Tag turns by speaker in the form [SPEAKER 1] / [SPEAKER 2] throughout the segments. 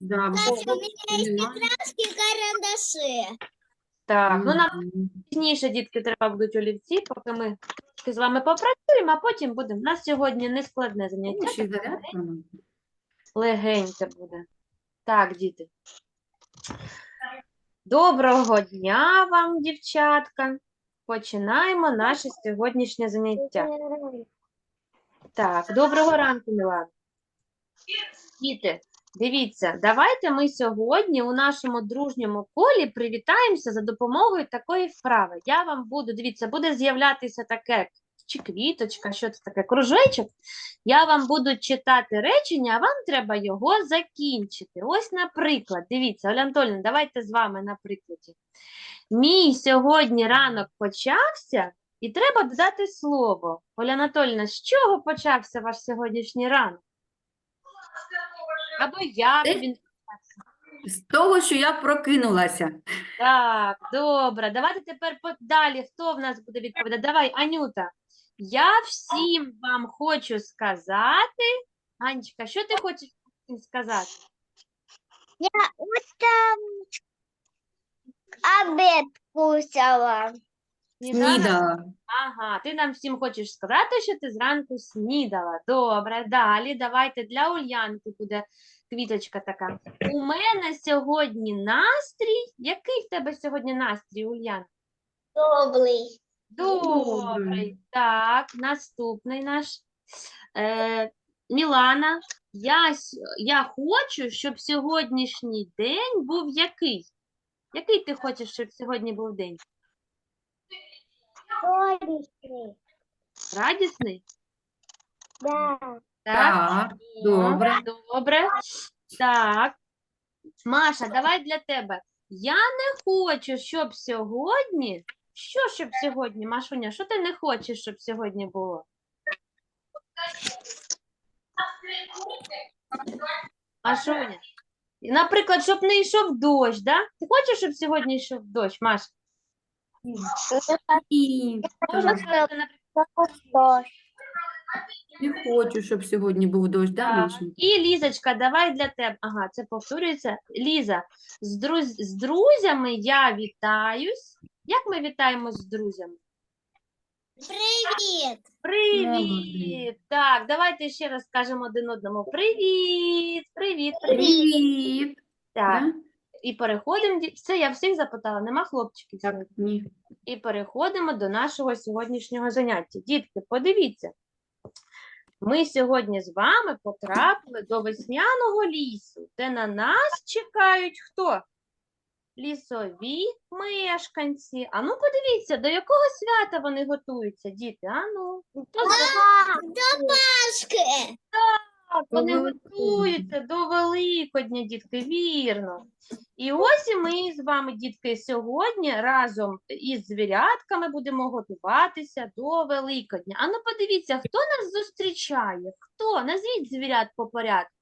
[SPEAKER 1] Да,
[SPEAKER 2] Катя, у меня есть
[SPEAKER 1] нема.
[SPEAKER 2] краски карандаши.
[SPEAKER 3] Так, ну нам пізніше, дітки, треба будуть олівці, поки ми трошки з вами попрацюємо, а потім будемо. У нас сьогодні не складне заняття,
[SPEAKER 1] Ну, ще й зарядка. ну.
[SPEAKER 3] легеньке буде. Так, діти. Доброго дня вам, дівчатка. Починаємо наше сьогоднішнє заняття. Так, доброго ранку, Мілана. Діти, дивіться, давайте ми сьогодні у нашому дружньому колі привітаємося за допомогою такої вправи. Я вам буду, дивіться, буде з'являтися таке чи квіточка, що це таке, кружечок. Я вам буду читати речення, а вам треба його закінчити. Ось, наприклад, дивіться, Оля Анатольовна, давайте з вами на прикладі. Мій сьогодні ранок почався, і треба додати слово. Оля Анатольовна, з чого почався ваш сьогоднішній ранок? Або він.
[SPEAKER 1] З того, що я прокинулася.
[SPEAKER 3] Так, добре. Давайте тепер по- далі. Хто в нас буде відповідати? Давай, Анюта. Я всім вам хочу сказати. Анечка, що ти хочеш всім сказати?
[SPEAKER 2] Я утром обед кушала.
[SPEAKER 3] Сніданок?
[SPEAKER 1] Снідала.
[SPEAKER 3] Ага, ти нам всім хочеш сказати, що ти зранку снідала. Добре, далі. Давайте для Ульянки буде квіточка така. У мене сьогодні настрій. Який в тебе сьогодні настрій, Ульяна?
[SPEAKER 2] Добрый.
[SPEAKER 3] Добрий. Так, наступний наш. Е, Мілана, я, с- я хочу, щоб сьогоднішній день був який? Який ти хочеш, щоб сьогодні був день?
[SPEAKER 2] Горячий.
[SPEAKER 3] Радісний?
[SPEAKER 2] Да.
[SPEAKER 1] Так, добре.
[SPEAKER 3] Добре. Так. Маша, давай для тебе. Я не хочу, щоб сьогодні. Що щоб сьогодні, Машуня, що ти не хочеш, щоб сьогодні було? Машуня. Наприклад, щоб не йшов дощ, да? Ти хочеш, щоб сьогодні йшов дощ, Маша?
[SPEAKER 1] І
[SPEAKER 3] Можна сказати, наприклад,
[SPEAKER 1] не хочу, щоб сьогодні був дощ, да,
[SPEAKER 3] Так. І Лізочка, давай для тебе. Ага, це повторюється. Ліза, з, друз... з друзями я вітаюсь. Як ми вітаємось з друзями?
[SPEAKER 2] Привет.
[SPEAKER 3] Привіт! Так, давайте ще раз скажемо один одному. Привіт! Привіт! Привіт!
[SPEAKER 1] Привіт.
[SPEAKER 3] Так,
[SPEAKER 1] Да?
[SPEAKER 3] І переходимо. Все, я всіх запитала, нема хлопчиків
[SPEAKER 1] Так, ні.
[SPEAKER 3] І переходимо до нашого сьогоднішнього заняття. Дітки, подивіться. Ми сьогодні з вами потрапили до весняного лісу, де на нас чекають хто? Лісові мешканці. Ану, подивіться, до якого свята вони готуються, діти? Ану.
[SPEAKER 2] До Пашки.
[SPEAKER 3] Так, вони готуються до Великодня, дітки, вірно. І ось і ми з вами, дітки, сьогодні разом із звірятками будемо готуватися до Великодня. А ну подивіться, хто нас зустрічає? Хто? Назвіть звірят по порядку.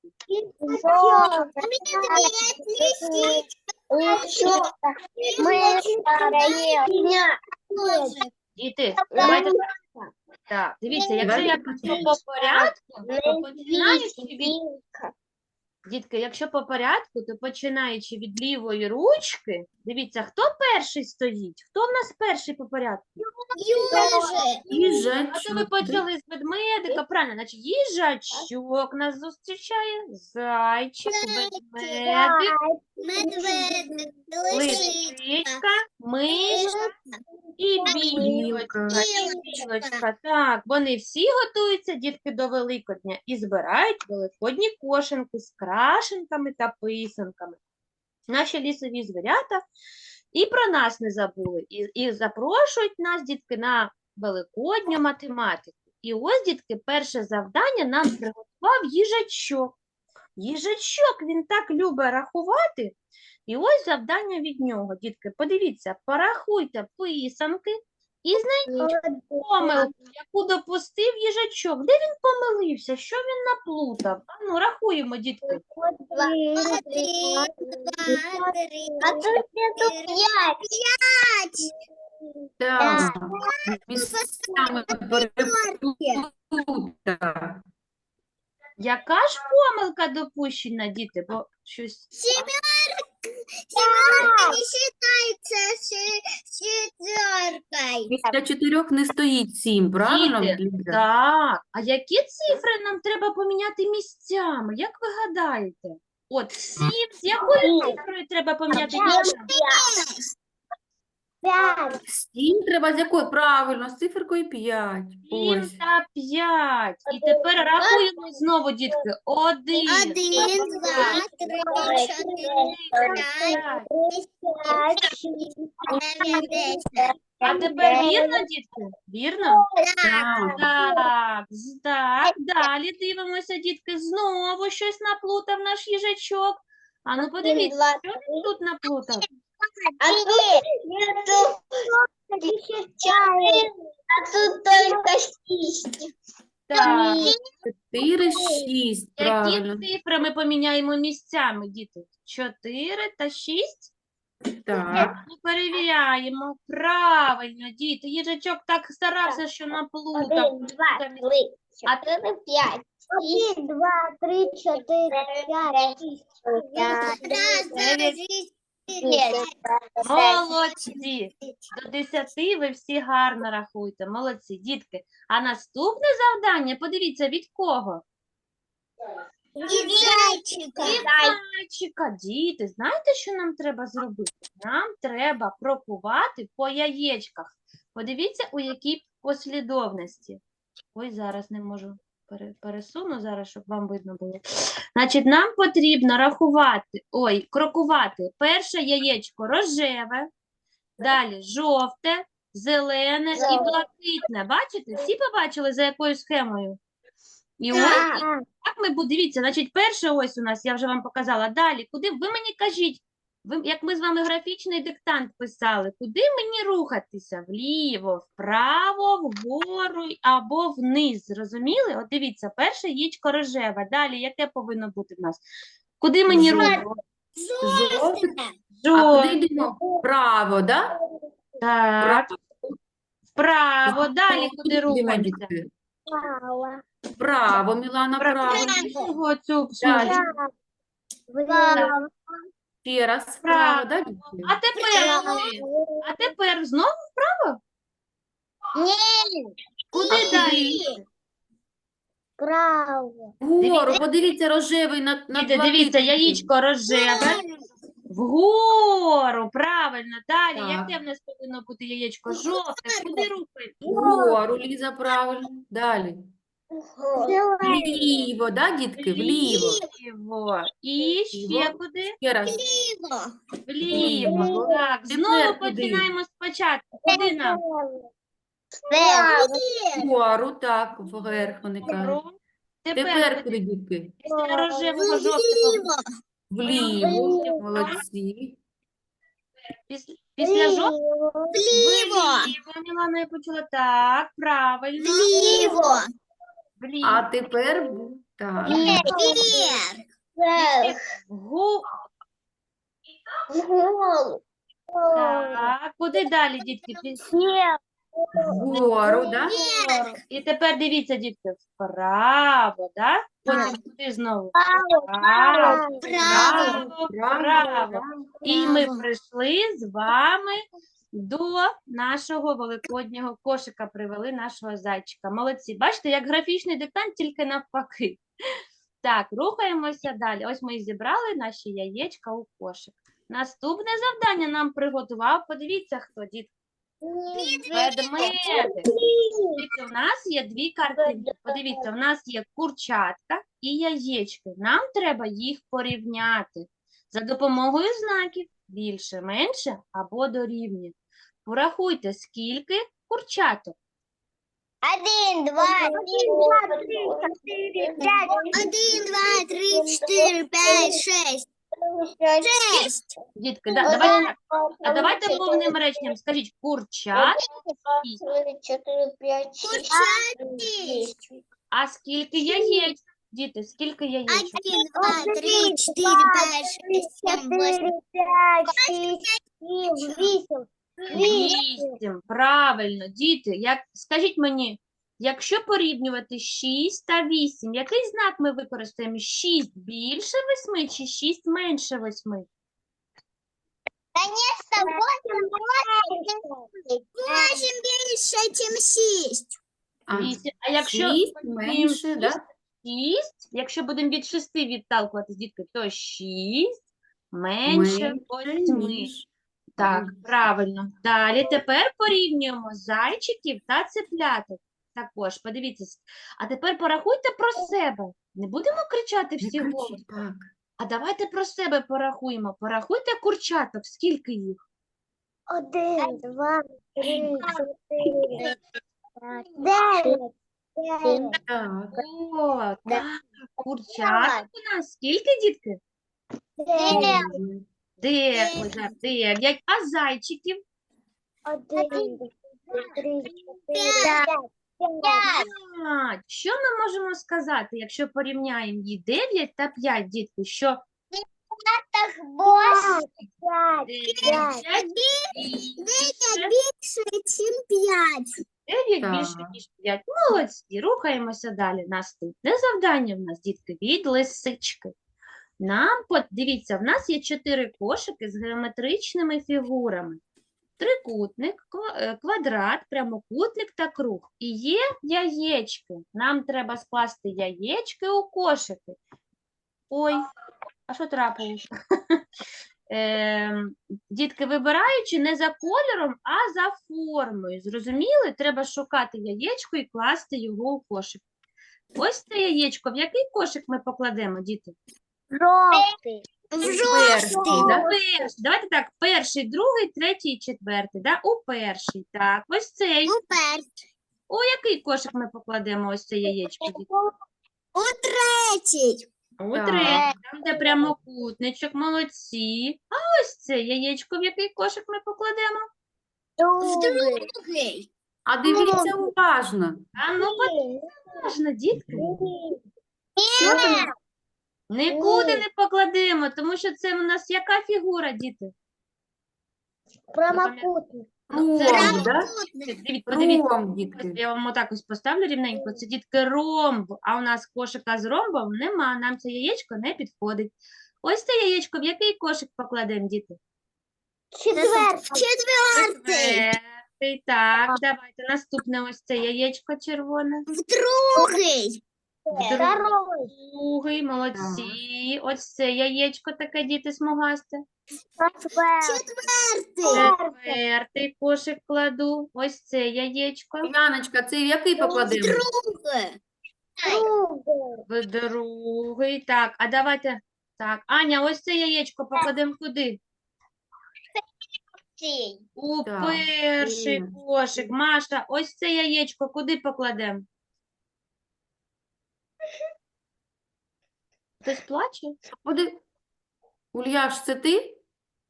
[SPEAKER 3] Діти, давайте так. Так, дивіться, якщо я почну по порядку, то починаючи від Дітки, якщо по порядку, то починаючи від лівої ручки, дивіться, хто перший стоїть? Хто в нас перший по порядку?
[SPEAKER 1] Їжачок.
[SPEAKER 3] А то ви почали з ведмедика, правильно, значить їжачок нас зустрічає, зайчик, ведмедик,
[SPEAKER 2] Медведик. Лисичка,
[SPEAKER 3] мишка і білочка. І білочка. Так, вони всі готуються, дітки, до Великодня і збирають великодні кошенки з крашенками та писанками. Наші лісові звірята і про нас не забули, і, і запрошують нас, дітки, на великодню математику. І ось, дітки, перше завдання нам приготував їжачок. Їжачок, він так любить рахувати. І ось завдання від нього, дітки. Подивіться, порахуйте писанки і знайдіть помилку, яку допустив їжачок. Де він помилився? Що він наплутав? А ну, рахуємо, дітки.
[SPEAKER 4] А тут пять.
[SPEAKER 3] Яка ж помилка допущена, діти? Бо щось.
[SPEAKER 2] Семерка, семерка не считается четверкой.
[SPEAKER 1] Після чотирьох не стоїть сім, правильно?
[SPEAKER 3] Діти,
[SPEAKER 1] Ліза?
[SPEAKER 3] Так. А які цифри нам треба поміняти місцями? Як ви гадаєте? От сім, з якою цифрою треба поміняти місцями?
[SPEAKER 4] Пять.
[SPEAKER 1] Сім треба з якою? Правильно, з циферкою 5.
[SPEAKER 3] Сім
[SPEAKER 1] Ось.
[SPEAKER 3] та п'ять. І тепер рахуємо знову, дітки. Один.
[SPEAKER 2] Один, два, три, четыре, пять,
[SPEAKER 3] п'ять.
[SPEAKER 2] семь, девять, десять.
[SPEAKER 3] А тепер вірно, дітки? Вірно?
[SPEAKER 1] Так.
[SPEAKER 3] Так, з- так, далі дивимося, дітки, знову щось наплутав наш їжачок. А ну подивіться, що він тут наплутав?
[SPEAKER 4] А тут нету чая, а тут только шесть.
[SPEAKER 3] Так,
[SPEAKER 1] 4, 6, правильно.
[SPEAKER 3] які цифри ми поміняємо місцями, діти? Чотири та шість?
[SPEAKER 1] Так.
[SPEAKER 3] Ми перевіряємо. Правильно, діти. Їжачок так старався, що наплутав.
[SPEAKER 4] Один, два, три, четыре, пять. Один, два, три, четыре, пять, шесть,
[SPEAKER 2] Раз, два,
[SPEAKER 3] Девять. Молодці! До 10 ви всі гарно рахуєте. Молодці, дітки. А наступне завдання, подивіться, від кого?
[SPEAKER 2] Зайчика.
[SPEAKER 3] Від зайчика. Діти, знаєте, що нам треба зробити? Нам треба крокувати по яєчках. Подивіться, у якій послідовності. Ой, зараз не можу пересуну зараз, щоб вам видно було. Значить, нам потрібно рахувати, ой, крокувати. Перше яєчко рожеве, далі жовте, зелене і блакитне. Бачите? Всі побачили за якою схемою? І ось
[SPEAKER 4] Так.
[SPEAKER 3] ми будемо, дивіться, значить, перше ось у нас, я вже вам показала. Далі, куди, ви мені кажіть, ви, як ми з вами графічний диктант писали, куди мені рухатися? Вліво, вправо, вгору або вниз, зрозуміли? От дивіться, перше яєчко рожеве, далі яке повинно бути в нас? Куди мені рухатися?
[SPEAKER 1] А куди йдемо? Вправо, да?
[SPEAKER 3] так, вправо, далі куди рухатися?
[SPEAKER 1] Вправо, Мілана, вправо.
[SPEAKER 3] Цього цю
[SPEAKER 1] Далі.
[SPEAKER 4] Право.
[SPEAKER 1] Ще раз вправо, да?
[SPEAKER 3] А тепер, а тепер знову
[SPEAKER 4] Нет.
[SPEAKER 3] куди далі?
[SPEAKER 4] Право.
[SPEAKER 1] Вгору, подивіться, рожевий над, над
[SPEAKER 3] Діти, дивіться, яєчко рожеве. Вгору, правильно. Далі,
[SPEAKER 1] Так.
[SPEAKER 3] яке в нас повинно бути яєчко? Жовте. Куди рухається?
[SPEAKER 1] Вгору, Ліза, правильно. Далі. Вліво, да, дітки? Вліво.
[SPEAKER 3] Вліво. І ще
[SPEAKER 1] Вліво.
[SPEAKER 3] куди?
[SPEAKER 1] Ще раз.
[SPEAKER 3] Вліво.
[SPEAKER 1] Вліво.
[SPEAKER 3] Так,
[SPEAKER 1] Тепер
[SPEAKER 3] знову
[SPEAKER 1] куди?
[SPEAKER 3] починаємо спочатку. Куди нам?
[SPEAKER 1] Вгору, так, вверх вони кажуть.
[SPEAKER 3] Тепер
[SPEAKER 1] Тепер куди, дітки?
[SPEAKER 3] після рожевого жовтого.
[SPEAKER 2] Влево.
[SPEAKER 1] Вліво. Молодці.
[SPEAKER 3] Після, після жовтого.
[SPEAKER 2] Влево.
[SPEAKER 3] Вліво, Мілана, я почула. Так, правильно. Вліво.
[SPEAKER 1] А тепер бу- так.
[SPEAKER 2] Вверх.
[SPEAKER 3] Куди далі, дітки?
[SPEAKER 1] Вгору, да?
[SPEAKER 3] І тепер дивіться, дітки, вправо, да? Потім куди знову? Вправо,
[SPEAKER 2] Право.
[SPEAKER 3] вправо, вправо. І ми прийшли з вами до нашого великоднього кошика, привели нашого зайчика. Молодці. Бачите, як графічний диктант, тільки навпаки. Так, рухаємося далі. Ось ми і зібрали наші яєчка у кошик. Наступне завдання нам приготував. Подивіться, хто дітки. Ведмедик. В нас є дві картинки. Подивіться, в нас є курчатка і яєчки. Нам треба їх порівняти за допомогою знаків більше, менше або дорівнює. Порахуйте, скільки курчаток.
[SPEAKER 4] Один, два, три, четыре, пять,
[SPEAKER 2] Один, два, три, четыре, пять, шесть. Шесть.
[SPEAKER 3] Дітки, да, давайте, так, а давайте повним реченням скажіть курчат,
[SPEAKER 4] Четыре, пять, шесть,
[SPEAKER 2] Шесть.
[SPEAKER 3] а скільки яєчок? Діти, скільки яєчок?
[SPEAKER 2] Один, два, три, четыре, пять, шесть, семь, восемь.
[SPEAKER 4] пять, шесть, семь, восемь.
[SPEAKER 3] Вісім. Правильно, діти. Як скажіть мені, Якщо порівнювати 6 та 8, який знак ми використаємо? 6 більше 8 чи 6 менше 8?
[SPEAKER 4] Конечно, восемь, восемь, больше, чем шесть.
[SPEAKER 1] А,
[SPEAKER 3] 8. А якщо
[SPEAKER 1] шість менше, да?
[SPEAKER 3] 6, якщо будемо від 6 відталкуватись, дітки, то 6 менше 8. Так, правильно. Далі тепер порівнюємо зайчиків та цепляток. Також, подивіться. А тепер порахуйте про себе. Не будемо кричати всі
[SPEAKER 1] кричи,
[SPEAKER 3] А давайте про себе порахуємо. Порахуйте курчаток, скільки їх?
[SPEAKER 4] Один, два, три, чотири, п'ять, дев'ять.
[SPEAKER 1] Так.
[SPEAKER 3] О, так, курчаток у нас скільки, дітки?
[SPEAKER 4] Дев'ять.
[SPEAKER 1] Дев'ять.
[SPEAKER 3] А зайчиків?
[SPEAKER 4] Один, два, три, чотири, п'ять. П'ять.
[SPEAKER 3] П'ять. Що ми можемо сказати, якщо порівняємо її 9 та 5, дітки? Що
[SPEAKER 4] Так, восемь. П'ять.
[SPEAKER 3] 9 більше,
[SPEAKER 4] чим п'ять.
[SPEAKER 3] 9 більше, ніж 5. Молодці, рухаємося далі. Наступне завдання в нас, дітки, від лисички. Нам, дивіться, в нас є чотири кошики з геометричними фігурами. Трикутник, е, квадрат, прямокутник та круг. І є яєчки. Нам треба скласти яєчки у кошики. Ой, а що трапилось? Ем, Дітки, вибираючи не за кольором, а за формою. Зрозуміли? Треба шукати яєчко і класти його у кошик. Ось це яєчко. В який кошик ми покладемо, діти?
[SPEAKER 4] Жовтий.
[SPEAKER 1] Перший, да?
[SPEAKER 3] Перший. Давайте так, перший, другий, третій, четвертий. Да? У перший. Так, ось цей.
[SPEAKER 4] Супер.
[SPEAKER 3] У який кошик ми покладемо ось це яєчко? діти?
[SPEAKER 4] У третій.
[SPEAKER 1] Так.
[SPEAKER 3] третій, там, де прямокутничок, молодці. А ось це яєчко, в який кошик ми покладемо?
[SPEAKER 4] Другий.
[SPEAKER 2] Другий.
[SPEAKER 1] А дивіться уважно.
[SPEAKER 3] А ну, уважно, дітки.
[SPEAKER 1] Що там?
[SPEAKER 3] Нікуди не покладемо, тому що це у нас яка фігура, діти?
[SPEAKER 4] Прямокутник.
[SPEAKER 3] Ну,
[SPEAKER 1] да?
[SPEAKER 3] Дивіться, подивіться.
[SPEAKER 1] Дітки.
[SPEAKER 3] Я вам отак ось поставлю рівненько. Це дітки ромб, а у нас кошика з ромбом нема. Нам це яєчко не підходить. Ось це яєчко, в який кошик покладемо, діти?
[SPEAKER 4] Четвертий.
[SPEAKER 3] Четвертий. Так, давайте наступне ось це яєчко червоне.
[SPEAKER 4] В другий.
[SPEAKER 3] Другий, молодці. Ось це яєчко таке, діти, смугасте.
[SPEAKER 4] Четвертий.
[SPEAKER 3] Четвертий кошик кладу. Ось це яєчко.
[SPEAKER 1] Яночка, це в який покладемо?
[SPEAKER 4] Другий.
[SPEAKER 3] В другий. Так, а давайте. Так, Аня, ось це яєчко покладемо куди? У перший кошик. Маша, ось це яєчко куди покладемо? Хтось плаче?
[SPEAKER 1] Буде... Ульяш, це ти?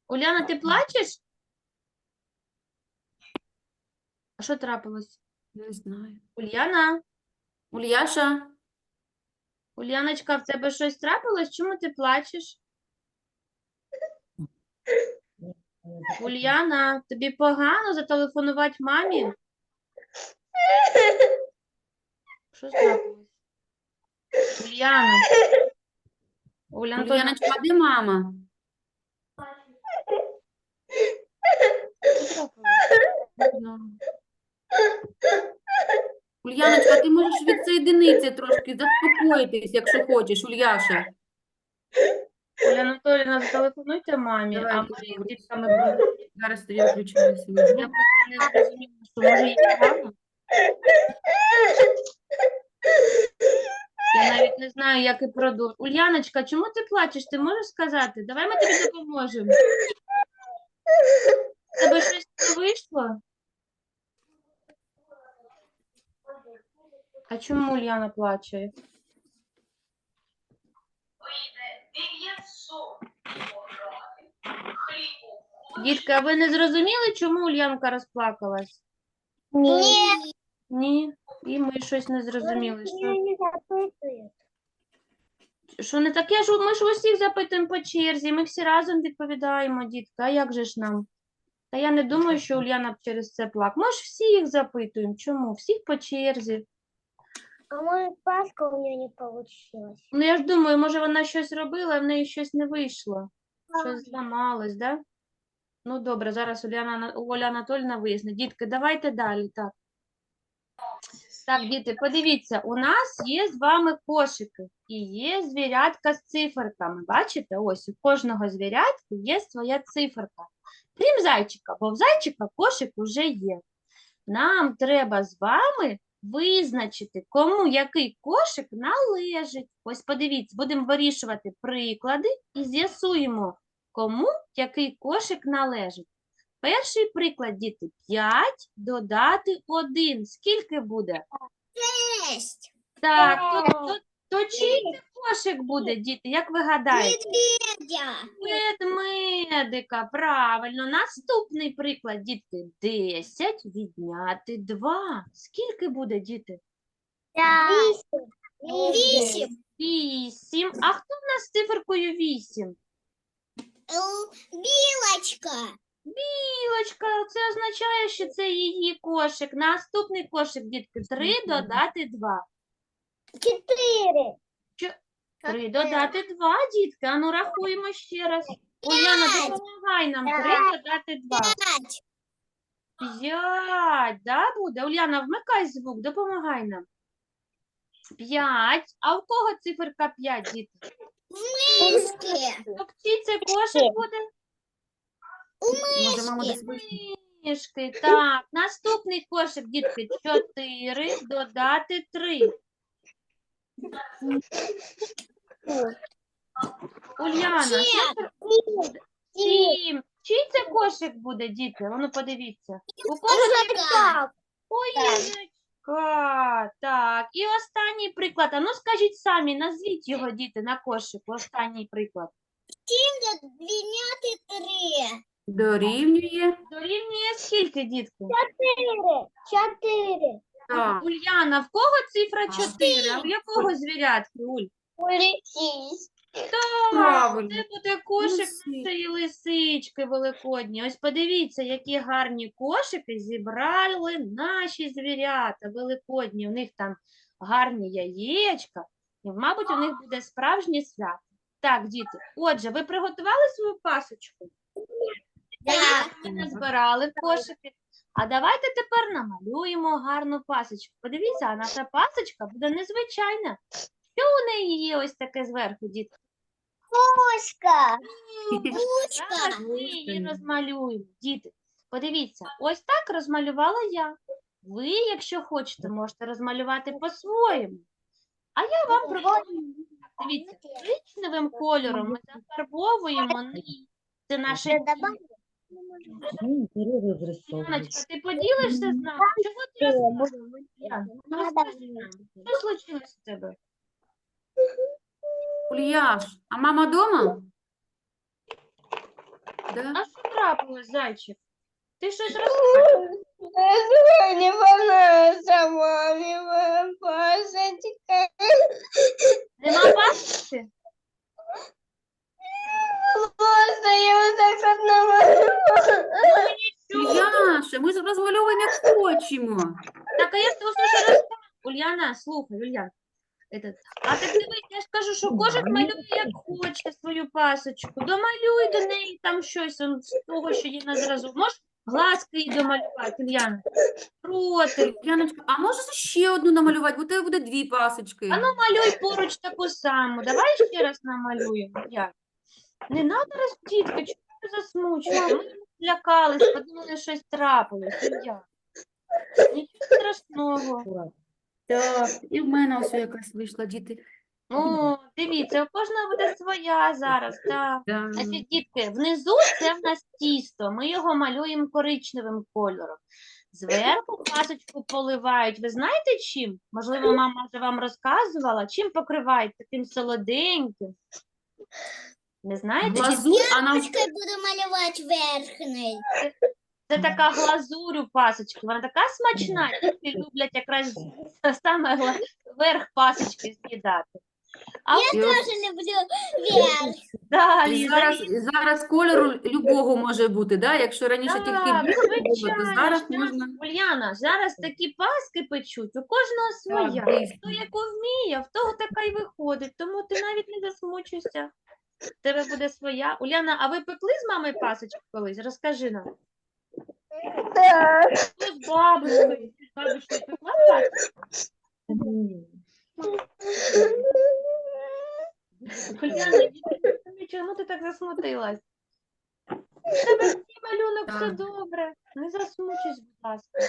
[SPEAKER 3] Уляна, ти плачеш? А що трапилось?
[SPEAKER 1] Не знаю.
[SPEAKER 3] Уляна?
[SPEAKER 1] Ульяша?
[SPEAKER 3] Уляночка, в тебе щось трапилось? Чому ти плачеш? Ульяна, тобі погано зателефонувати мамі? Що трапилось? Ульяна. Оля Антонівна,
[SPEAKER 1] Ульяночка, а де мама? Ульяночка, ти можеш відсоєдинитися трошки, заспокоїтись, якщо хочеш, Ульяша.
[SPEAKER 3] Оля Анатоліївна, зателефонуйте мамі,
[SPEAKER 1] Давай,
[SPEAKER 3] а ми з дітками будемо.
[SPEAKER 1] Зараз тобі включаю
[SPEAKER 3] Я просто не зрозуміла, що може їй погано. Я навіть не знаю, як і продовжу. Ульяночка, чому ти плачеш? Ти можеш сказати? Давай ми тобі допоможемо. Тебе щось не вийшло? А чому Ульяна плаче? Дітка, а ви не зрозуміли, чому Ульянка розплакалась?
[SPEAKER 4] Ні.
[SPEAKER 3] Ні, і ми щось не зрозуміли. Що,
[SPEAKER 4] не запитують.
[SPEAKER 3] що не таке ж, ми ж усіх запитуємо по черзі, ми всі разом відповідаємо, дітка, а як же ж нам? Та я не думаю, що Ульяна б через це плак. Ми ж всіх запитуємо. Чому? Всіх по черзі.
[SPEAKER 4] А может, Пасха у нее не получилась?
[SPEAKER 3] Ну, я ж думаю, може вона щось робила, а в неї щось не вийшло. Щось зламалось, да? Ну, добре, зараз Оля Анатольевна вияснить. Дітки, давайте далі, так. Так, діти, подивіться, у нас є з вами кошики і є звірятка з циферками. Бачите, ось у кожного звірятки є своя циферка. Крім зайчика, бо в зайчика кошик уже є. Нам треба з вами визначити, кому який кошик належить. Ось подивіться, будемо вирішувати приклади і з'ясуємо, кому який кошик належить. Перший приклад, діти, 5 додати 1. Скільки буде?
[SPEAKER 2] Шесть.
[SPEAKER 3] Так, то, то, то чий це кошик буде, діти? Як ви гадаєте?
[SPEAKER 2] Медведя.
[SPEAKER 3] Ведмедика, правильно. Наступний приклад, дітки. 10 відняти 2. Скільки буде, діти?
[SPEAKER 2] Вісім.
[SPEAKER 3] 8. А хто в нас з циферкою 8?
[SPEAKER 2] Білочка.
[SPEAKER 3] Білочка, це означає, що це її кошик. Наступний кошик, дітки, 3 додати 2.
[SPEAKER 4] Четыре.
[SPEAKER 3] 3 додати 2, дітки. Ану, рахуємо ще раз. Уляна, допомагай нам. 3
[SPEAKER 4] П'ять.
[SPEAKER 3] додати 2.
[SPEAKER 2] П'ять.
[SPEAKER 3] 5, да, буде? Уляна, вмикай звук, допомагай нам. 5. А у кого циферка 5, діти?
[SPEAKER 2] Мишки.
[SPEAKER 3] Тобто чий це кошик буде?
[SPEAKER 1] Може, мама
[SPEAKER 2] Мишки.
[SPEAKER 1] десь вийшла?
[SPEAKER 3] Мішки. Так, наступний кошик, дітки, 4 додати 3. Уляна,
[SPEAKER 2] Сім.
[SPEAKER 3] Сім. Чий це кошик буде, діти? Ану подивіться. У кого
[SPEAKER 2] Козака.
[SPEAKER 3] Поїжджка. Так. І останній приклад. Ану скажіть самі, назвіть його, діти, на кошику. Останній приклад.
[SPEAKER 2] Відняти три.
[SPEAKER 1] Дорівнює.
[SPEAKER 3] Дорівнює скільки, дітки?
[SPEAKER 4] Четыре. Четыре.
[SPEAKER 1] Так.
[SPEAKER 3] Ульяна, в кого цифра 4? А в якого звірятки, Уль?
[SPEAKER 4] Улетись.
[SPEAKER 3] Так,
[SPEAKER 1] Правильно.
[SPEAKER 3] це буде кошик
[SPEAKER 1] Лисички.
[SPEAKER 3] нашої лисички великодні. Ось подивіться, які гарні кошики зібрали наші звірята великодні. У них там гарні яєчка, і, мабуть, у них буде справжнє свято. Так, діти, отже, ви приготували свою пасочку?
[SPEAKER 2] Так.
[SPEAKER 3] Ви назбирали в кошики. А давайте тепер намалюємо гарну пасочку. Подивіться, а наша пасочка буде незвичайна. Що у неї є ось таке зверху, діти?
[SPEAKER 4] Пушка.
[SPEAKER 3] Зараз ми її розмалюємо. Діти, подивіться, ось так розмалювала я. Ви, якщо хочете, можете розмалювати по-своєму. А я вам пропоную. Дивіться, коричневим кольором ми зафарбовуємо. Це наше тіло. Яночка, ти поділишся з нами? Чого ти розказуєш? Що случилось у тебе?
[SPEAKER 1] Ульяш, а мама дома? Да?
[SPEAKER 3] А що трапилось, зайчик? Ти щось розказуєш?
[SPEAKER 4] Не понравится маме пасочка.
[SPEAKER 3] Нема пасочки?
[SPEAKER 4] Просто я вот так вот намалевала.
[SPEAKER 1] Ульяша, ми ж розмальовувати не хочемо.
[SPEAKER 3] Так, а я просто що розказую. Слухай, Улян. Этот. А так дивись, я ж кажу, що кожен малює як хоче свою пасочку. Домалюй до неї там щось он, з того, що є на зразу. Можеш глазки їй домалювати, Уляна? Ротик.
[SPEAKER 1] Яночка, а можеш ще одну намалювати, бо у тебе буде дві пасочки.
[SPEAKER 3] А ну малюй поруч таку саму. Давай ще раз намалюємо. Як? Не треба роз... дітки, чому ви засмучуєте? Ми злякались, подумали, щось трапилось. Ілля. Нічого страшного.
[SPEAKER 1] Так, і в мене ось якась вийшла, діти.
[SPEAKER 3] О, дивіться, у кожного буде своя зараз. Так.
[SPEAKER 1] Да.
[SPEAKER 3] Значить, дітки, внизу це в нас тісто. Ми його малюємо коричневим кольором. Зверху пасочку поливають. Ви знаєте чим? Можливо, мама вже вам розказувала, чим покривають таким солоденьким. Не знаєте? дітки?
[SPEAKER 1] Глазурь, а нам
[SPEAKER 2] Ручкою буду малювати верхній.
[SPEAKER 3] Це така глазурь у пасочки. Вона така смачна. Дітки люблять якраз саме гла- верх пасочки з'їдати. А
[SPEAKER 1] І ось
[SPEAKER 4] Тоже люблю вверх.
[SPEAKER 3] далі.
[SPEAKER 1] І зараз, і зараз кольору любого може бути, да? Якщо раніше тільки
[SPEAKER 3] Так,
[SPEAKER 1] білого було, то
[SPEAKER 3] звичайно,
[SPEAKER 1] зараз можна
[SPEAKER 3] Уляна, зараз такі паски печуть, у кожного своя.
[SPEAKER 1] дійсно.
[SPEAKER 3] Хто яку вміє, в того така й виходить, тому ти навіть не засмучуйся. В тебе буде своя. Уляна, а ви пекли з мамою пасочку колись? Розкажи нам. Ви з бабушкою. З бабушкою пекла пасочку? Уляна, ні, чому ти так засмутилась? В тебе всі малюнок, все добре. Не засмучусь, будь ласка.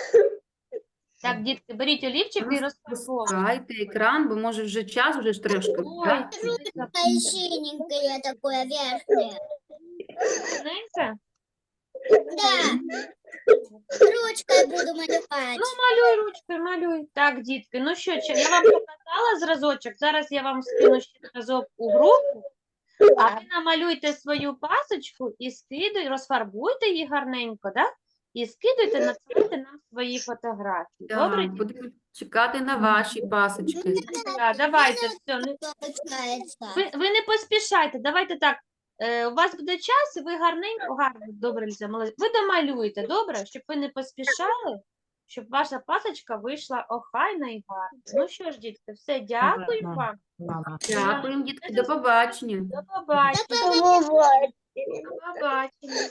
[SPEAKER 3] Так, дітки, беріть олівчик і розфарбовуйте.
[SPEAKER 1] Розпускайте екран, бо може вже час, вже ж трошки.
[SPEAKER 3] Ой, дивіться,
[SPEAKER 4] А синенькое такое верхнее.
[SPEAKER 3] Синеньке.
[SPEAKER 4] Да. Ручкой буду малевать.
[SPEAKER 3] Ну, малюй ручкою, малюй. Так, дітки, ну що, чи- я вам показала зразочок, зараз я вам скину ще зразок у групу, а ви намалюйте свою пасочку і скидуй, розфарбуйте її гарненько, да? І скидуйте, надсилайте нам свої фотографії. Добре?
[SPEAKER 1] Так, будемо чекати на ваші пасочки.
[SPEAKER 3] Так, давайте, все, не Ви, ви не поспішайте, давайте так. Е, у вас буде час, і ви гарненько, гарно, добре, Ліза, молодець. Ви домалюєте, добре, щоб ви не поспішали, щоб ваша пасочка вийшла охайна і гарна. Ну що ж, дітки, все, дякую вам.
[SPEAKER 1] Дякуємо, дітки, до побачення.
[SPEAKER 3] До побачення. До побачення.